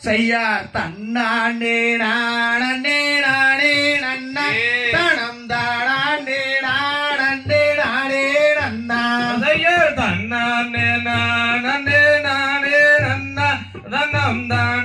செய்யார் தன்னாண்டே நாடே நாடே நன்னா. தனம் தாடாண்டே நாடே நாடே நன்னா செய்யார் தன்னாண்டே நாடே நாடே நன்னா. தனம் தாட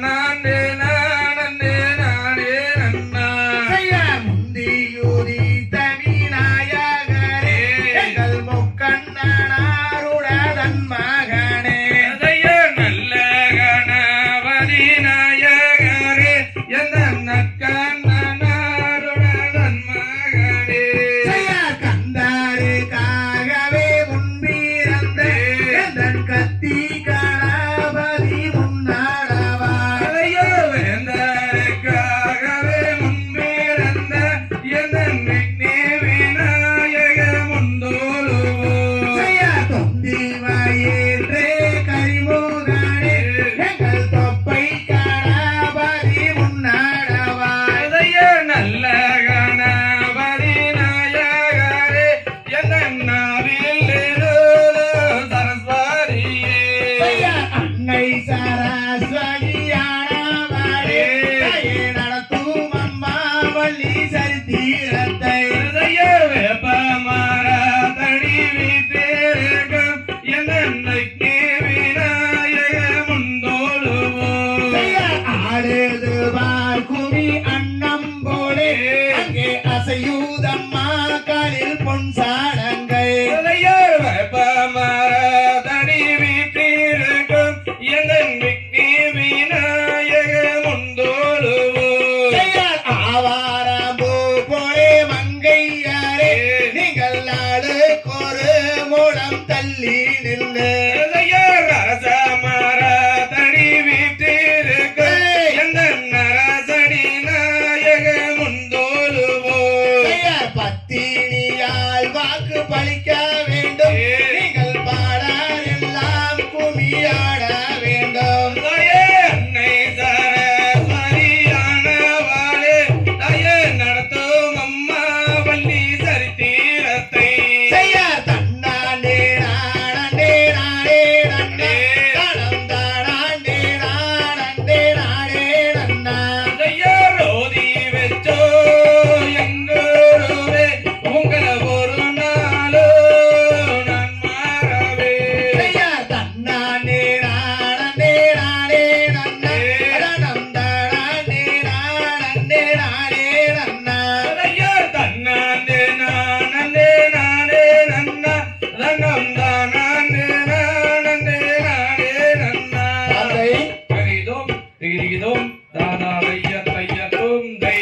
தானாவைய தையத்தும் தை